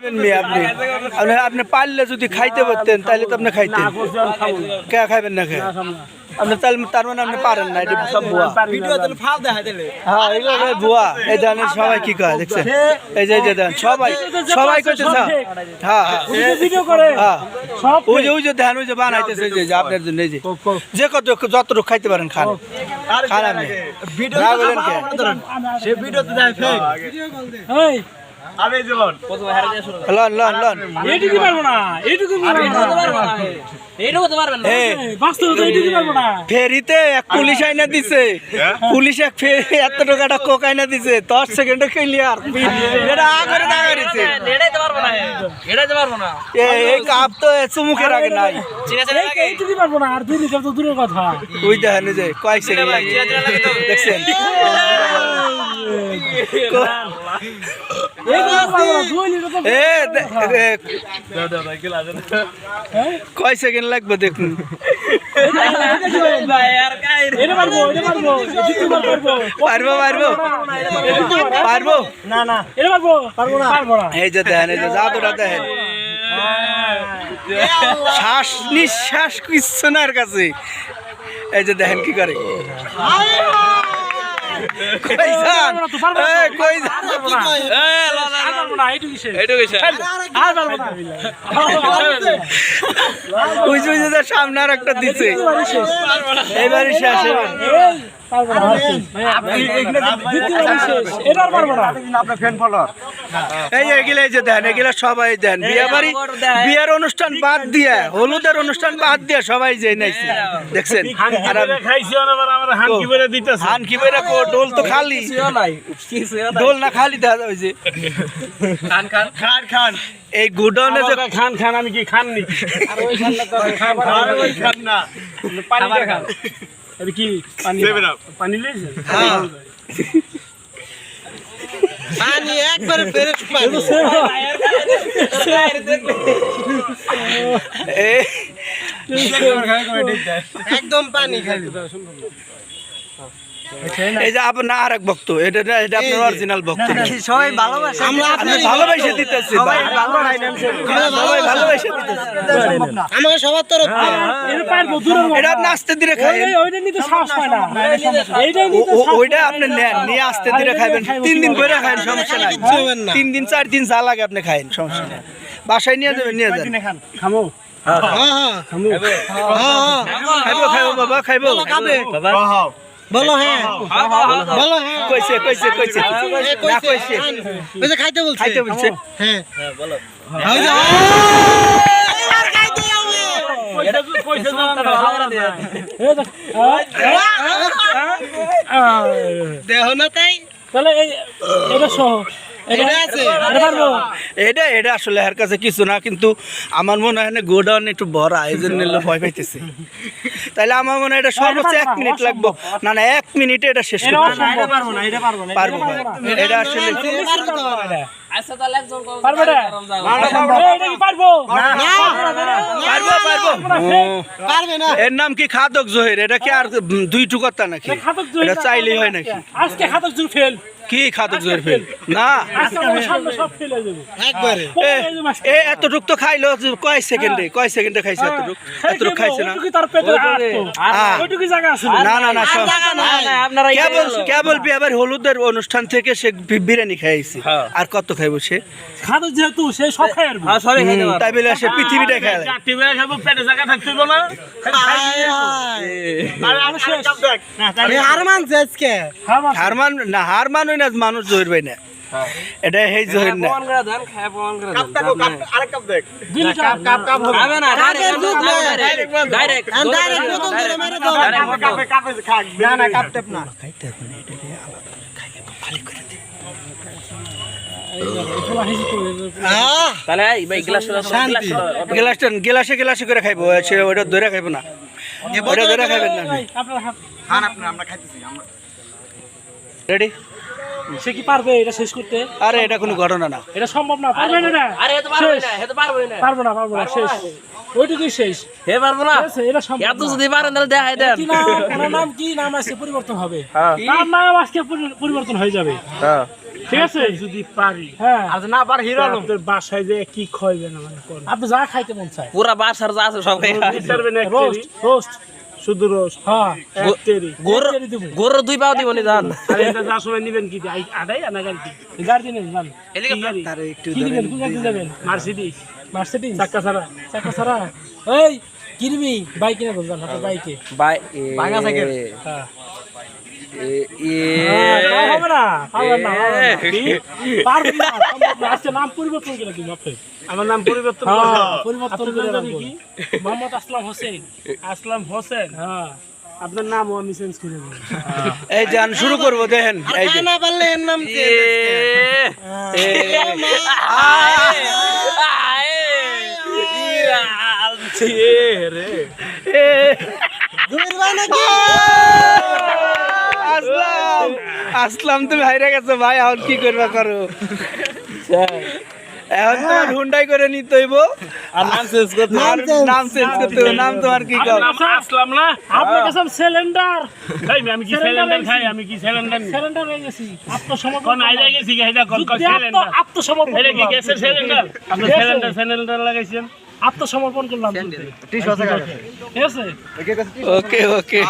খাইবেন মেয়ে আপনি? আপনি আপনি পারলে যদি খাইতে পারতেন তাহলে তো আপনি খাইতেন। কে খাইবেন না খেয়ে আপনি তাহলে তার মানে আপনি পারেন না এটা সব ভুয়া। হ্যাঁ এগুলো ভাই ভুয়া। এই ধরনের সবাই কি কয় দেখছেন? এই যে এই যে দেন সবাই সবাই হ্যাঁ হ্যাঁ। ভিডিও করে সব ওই যে ওই যে ধ্যান ওই যে বানাইতেছে যে যে আপনার জন্য এই যে। যে কত যতটুকু খাইতে পারেন খান। খান আপনি। না। বলেন কে এই লন লন লন এইটুকু পারব না এইটুকু পারব না এ এই, বাস্তবে এইটুকু পারব না ফেরিতে এক পুলিশ আইনা দিছে পুলিশ এক ফেরি এত টাকাটা কোক আইনা দিছে দশ সেকেন্ডে ক্লিয়ার এটা আগরে দাঁড়াইছে এই কাপ তো চুমুকের আগে নাই এইটুকু পারব না আর দুই লিটার তো দূরের কথা ওই দেখেন যে কয়েক সেকেন্ড দেখছেন কয় সেকেন্ড লাগবে দেখুন পারব পারব পারব না না এই যে দেখেন এই যে জাদুটা দেখেন শ্বাস নিঃশ্বাস কিচ্ছু না কাছে এই যে দেখেন কি করে। কই যান এই, কই যান আর পারব না এইটুকু কিসে আর পারব না। ওই যে যে সামনে আর একটা দিছে এবারে শেষ। এবারে যে যে সবাই দেন। বিয়ে বাড়ি বিয়ের অনুষ্ঠান বাদ দিয়ে হলুদের অনুষ্ঠান বাদ দিয়ে সবাই যে নাইছে। দেখছেন? হানকি ডোল তো খালি। ডোল না খালি দেখা যায় যে। খান খান। এই গুডনে যে খান খান আমি কি খান নি খান না। পানি খান। এটা কি পানি পানি লেছে হ্যাঁ। পানি একবারে ফ্রেশ পানি একদম পানি খালি এই যে আপনার আর এক ভক্ত। এটা এটা আপনার অরিজিনাল ভক্ত। সবাই ভালোবাসে। আমরা আপনি ভালোবাসে। দিতেছি সবাই ভালোবাসে দিতেছি। সবার তরফ এটা কথা। এটা আপনি আস্তে ধীরে ওই- ওইটা নিতে সাহস পায় না। এইটাই নিতে ওইটা আপনি নেন নিয়ে আস্তে ধীরে খাইবেন। তিন দিন করে খাইন সমস্যা নাই। তিন দিন চার দিন যা লাগে আপনি খাইন সমস্যা নাই। বাসায় নিয়ে যাবেন নিয়ে যাবেন খামো। হ্যাঁ হ্যাঁ। খামো। হ্যাঁ খাইবো খাইবো বাবা খাইবো। বলো হ্যাঁ। বলো হ্যাঁ কইছে কইছে কইছে। কইছে, কইছে। যে খাইতে বলছে। খাইতে হ্যাঁ। দেহ না তাই। তাহলে এটা সহ। এটা এটা আসলে এর কাছে কিছু না কিন্তু আমার মনে হয় না গোডাউন একটু ভরা এই জন্য ভয় পাইতেছে। তাহলে আমার মনে হয় এটা সর্বোচ্চ এক মিনিট লাগবে। না না এক মিনিটে এটা শেষ এটা করতে পারব না এটা পারব না পারব ভাই এটা আসলে এবার তো হবে না। পারবে না। এই, এটা কি পারব? পারব পারব ও, পারবে না। এর নাম কি খাদক জহির? এটা কি আর দুই টুকাত্তা নাকি? এটা চাইলেই হয় নাকি? আজকে খাতক জুড়ে ফেল কি খাদক জহির ফেল না। হয়ে একবারে। এ এ এতটুক তো খাইলো কয় সেকেন্ডে কয় সেকেন্ডে খাইছে এতটুক? এতটুক খাইছে না? আটতো। হ্যাঁ। ওইটুকু জায়গা আছে না? না না সব জায়গা নাই। কেবল কেবল বিয়াবার হলুদের অনুষ্ঠান থেকে সে বিরিয়ানি খাইছে? আর কত খাইবো সে? খাতক যেহেতু সে সব খাই তাই বলে সে পৃথিবীটা খায়। পেটে জায়গা থাকতে না। হায় হায়। আমি শেষ আমি হার মানছি আজকে? খাবার হার মান না হার মানুষ না মানুষ জহির ভাই না। এটা হেই জহির না। গ্লাসটা গ্লাসে গ্লাসে করে খাইবো ওটা ধরে খাইবো না। ওটা ধরে খাইবেন না রেডি সে কি পারবে এটা শেষ করতে? আরে এটা কোনো ঘটনা না। এটা সম্ভব না পারবে না না আরে এটা শেষ। পারব না। পারব না শেষ। ওইটুকুই শেষ। হে পারব না। এটা সম্ভব এত যদি পারেন তাহলে দেখাই দেন। কি নাম ওনার নাম কি? নাম আছে পরিবর্তন হবে। তার নাম আজকে পরিবর্তন হয়ে যাবে। ঠিক আছে? যদি পারি হ্যাঁ। আর না পার হিরো আপনার বাসায় যে কি খাইবেন কোন? আপনি যা খাইতে মন চায়। পুরা বাসার যা আছে সব এক রোস্ট রোস্ট রোস্ট হ্যাঁ তেরি গরু তেরি দেবো। গরুর দুই পাও দিব নি জান। আর এটা যা সময় নিবেন কি আই- আনা গাড়ি গাড়ি দিন যান কি গাড়ি? কি দিবেন? কোন গাড়ি যাবেন? মার্সিডিজ। মার্সিডিজ? চাক্কা ছাড়া। চাকা সারা এই কিনবি বাইক কিনে দেন হাতে বাইকে। বাই ভাঙা সাইকেল। হ্যাঁ। এ হ্যাঁ, নাম পরিবর্তন করে দিন আপনি আমার নাম পরিবর্তন হ্যাঁ, পরিবর্তন আপনার করে নাম জানি কি মোহাম্মদ আসলাম হোসেন আসলাম হোসেন হ্যাঁ আপনার নামও আমি চেঞ্জ করে দেবো এই যান শুরু করব দেখেন এই যে না পারলে এর নাম কি জুবির আসলাম আসলাম তুমি হাইরে গেছো ভাই এখন কি করবা করো? এখন তোমার হুন্ডাই করে নিতে হইব। আর নাম চেঞ্জ করতে নাম চেঞ্জ করতে নাম তোমার কি নাম আসলাম না? আপনার কাছে সিলিন্ডার খাই আমি কি সিলিন্ডার খাই আমি কি সিলিন্ডার সিলিন্ডার হয়ে গেছি। আত্মসমর্পণ কোন আইডা গেছি কি? কোন সিলিন্ডার আত্মসমর্পণ এটা কি করলাম। গ্যাসের সিলিন্ডার আপনি সিলিন্ডার সিলিন্ডার লাগাইছেন? আত্মসমর্পণ করলাম ঠিক আছে। ওকে ওকে